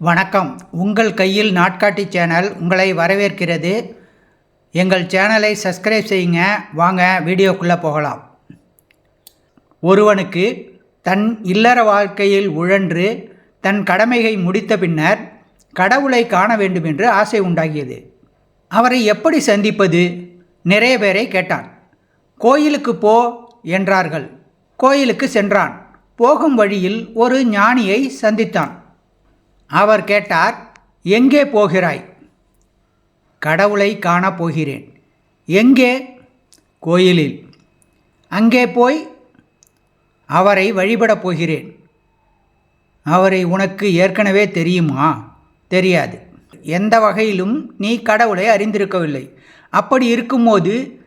வணக்கம். உங்கள் கையில் நாட்காட்டி சேனல் உங்களை வரவேற்கிறது. எங்கள் சேனலை சப்ஸ்கிரைப் செய்யுங்க. வாங்க வீடியோக்குள்ளே போகலாம். ஒருவனுக்கு தன் இல்லற வாழ்க்கையில் உழன்று தன் கடமையை முடித்த பின்னர் கடவுளை காண வேண்டும் என்று ஆசை உண்டாகியது. அவரை எப்படி சந்திப்பது? நிறைய பேரை கேட்டான். கோயிலுக்கு போ என்றார்கள். கோயிலுக்கு சென்றான். போகும் வழியில் ஒரு ஞானியை சந்தித்தான். அவர் கேட்டார் எங்கே போகிறாய்? கடவுளை காணப் போகிறேன். எங்கே? கோயிலில். அங்கே போய் அவரை வழிபடப் போகிறேன். அவரை உனக்கு ஏற்கனவே தெரியுமா? தெரியாது. எந்த வகையிலும் நீ கடவுளை அறிந்திருக்கவில்லை. அப்படி இருக்கும்போது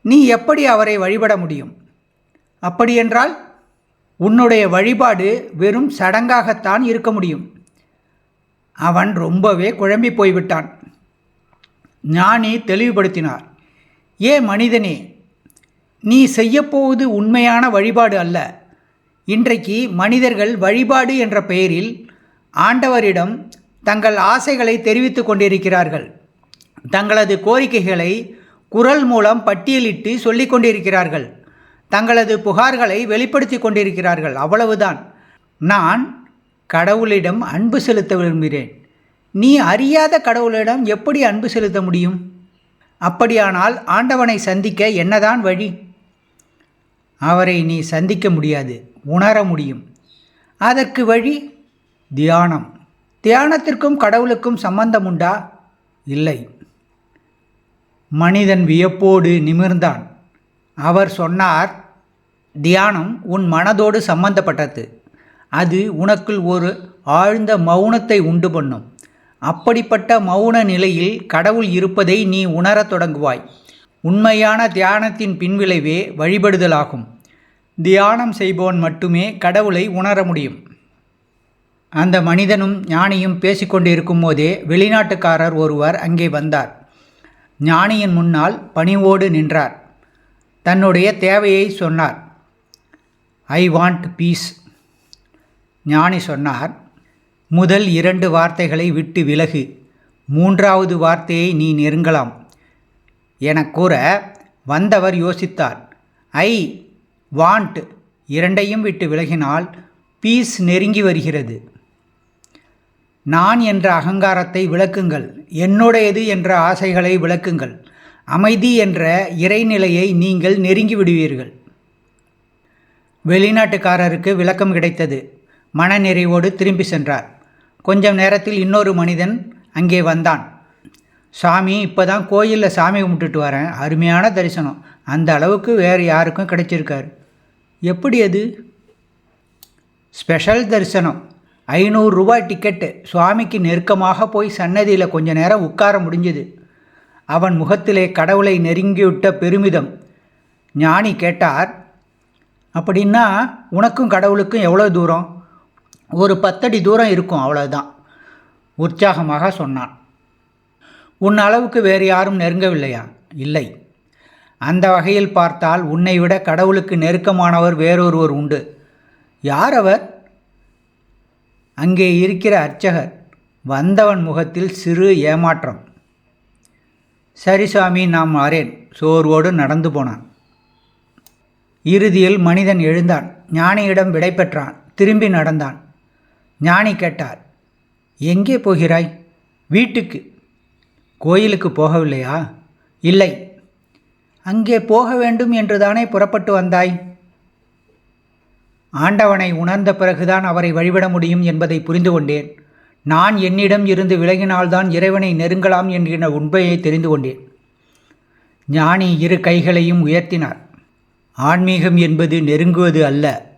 நீ எப்படி அவரை வழிபட முடியும்? அப்படியென்றால் உன்னுடைய வழிபாடு வெறும் சடங்காகத்தான் இருக்க முடியும். அவன் ரொம்பவே குழம்பி போய்விட்டான். ஞானி தெளிவுபடுத்தினார். ஏ மனிதனே நீ செய்யப்போவது உண்மையான வழிபாடு அல்ல. இன்றைக்கு மனிதர்கள் வழிபாடு என்ற பெயரில் ஆண்டவரிடம் தங்கள் ஆசைகளை தெரிவித்து கொண்டிருக்கிறார்கள். தங்களது கோரிக்கைகளை குரல் மூலம் பட்டியலிட்டு சொல்லிக் கொண்டிருக்கிறார்கள். தங்களது புகார்களை வெளிப்படுத்தி கொண்டிருக்கிறார்கள். அவ்வளவுதான். நான் கடவுளிடம் அன்பு செலுத்த விரும்புகிறேன். நீ அறியாத கடவுளிடம் எப்படி அன்பு செலுத்த முடியும்? அப்படியானால் ஆண்டவனை சந்திக்க என்னதான் வழி? அவரை நீ சந்திக்க முடியாது உணர முடியும். அதற்கு வழி தியானம். தியானத்திற்கும் கடவுளுக்கும் சம்பந்தம் உண்டா இல்லை. மனிதன் வியப்போடு நிமிர்ந்தான். அவர் சொன்னார் தியானம் உன் மனதோடு சம்பந்தப்பட்டது. அது உனக்குள் ஒரு ஆழ்ந்த மௌனத்தை உண்டு பண்ணும். அப்படிப்பட்ட மௌன நிலையில் கடவுள் இருப்பதை நீ உணரத் தொடங்குவாய். உண்மையான தியானத்தின் பின்விளைவே வழிபடுதலாகும். தியானம் செய்பவன் மட்டுமே கடவுளை உணர முடியும். அந்த மனிதனும் ஞானியும் பேசிக்கொண்டிருக்கும் போதே வெளிநாட்டுக்காரர் ஒருவர் அங்கே வந்தார். ஞானியின் முன்னால் பணிவோடு நின்றார். தன்னுடைய தேவையை சொன்னார். ஐ வாண்ட் பீஸ் ஞானி சொன்னார். முதல் இரண்டு வார்த்தைகளை விட்டு விலகு. மூன்றாவது வார்த்தையை நீ நெருங்கலாம். என கூற வந்தவர் யோசித்தார். ஐ வாண்ட் இரண்டையும் விட்டு விலகினால் பீஸ் நெருங்கி வருகிறது. நான் என்ற அகங்காரத்தை விளக்குங்கள். என்னுடையது என்ற ஆசைகளை விளக்குங்கள். அமைதி என்ற இறைநிலையை நீங்கள் நெருங்கி விடுவீர்கள் வெளிநாட்டுக்காரருக்கு விளக்கம் கிடைத்தது. மனநிறைவோடு திரும்பி சென்றார். கொஞ்சம் நேரத்தில் இன்னொரு மனிதன் அங்கே வந்தான். சாமி இப்போ தான் கோயிலில் சாமி கும்பிட்டுட்டு வரேன். அருமையான தரிசனம். அந்த அளவுக்கு வேறு யாருக்கும் கிடைச்சிருக்காரு. எப்படி அது? ஸ்பெஷல் தரிசனம். ஐநூறு ரூபாய் டிக்கெட்டு. சுவாமிக்கு நெருக்கமாக போய் சன்னதியில் கொஞ்ச நேரம் உட்கார முடிஞ்சுது. அவன் முகத்திலே கடவுளை நெருங்கிவிட்ட பெருமிதம். ஞானி கேட்டார் அப்படின்னா உனக்கும் கடவுளுக்கும் எவ்வளோ தூரம்? ஒரு பத்தடி தூரம் இருக்கும் அவ்வளோதான் உற்சாகமாக சொன்னான். உன் அளவுக்கு வேறு யாரும் நெருங்கவில்லையா? இல்லை. அந்த வகையில் பார்த்தால் உன்னை விட கடவுளுக்கு நெருக்கமானவர் வேறொருவர் உண்டு. யார் அவர்? அங்கே இருக்கிற அர்ச்சகர். வந்தவன் முகத்தில் சிறு ஏமாற்றம். சரி சாமி நாம் வரேன் சோர்வோடு நடந்து போனான். இறுதியில் மனிதன் எழுந்தான். ஞானியிடம் விடை பெற்றான். திரும்பி நடந்தான். ஞானி கேட்டார் எங்கே போகிறாய்? வீட்டுக்கு. கோயிலுக்கு போகவில்லையா? இல்லை. அங்கே போக வேண்டும் என்றுதானே புறப்பட்டு வந்தாய்? ஆண்டவனை உணர்ந்த பிறகுதான் அவரை வழிபட முடியும் என்பதை புரிந்து கொண்டேன். நான் என்னிடம் இருந்து விலகினால்தான் இறைவனை நெருங்கலாம் என்கிற உண்மையை தெரிந்து கொண்டேன். ஞானி இரு கைகளையும் உயர்த்தினார். ஆன்மீகம் என்பது நெருங்குவது அல்ல.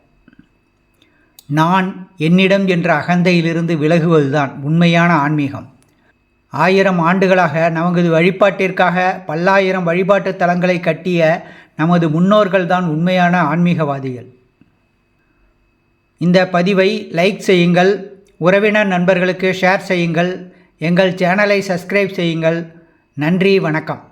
நான் என்னிடம் என்ற அகந்தையிலிருந்து விலகுவதுதான் உண்மையான ஆன்மீகம். ஆயிரம் ஆண்டுகளாக நமது வழிபாட்டிற்காக பல்லாயிரம் வழிபாட்டு தலங்களை கட்டிய நமது முன்னோர்கள்தான் உண்மையான ஆன்மீகவாதிகள். இந்த பதிவை லைக் செய்யுங்கள் உறவினர் நண்பர்களுக்கு ஷேர் செய்யுங்கள். எங்கள் சேனலை சப்ஸ்கிரைப் செய்யுங்கள். நன்றி வணக்கம்.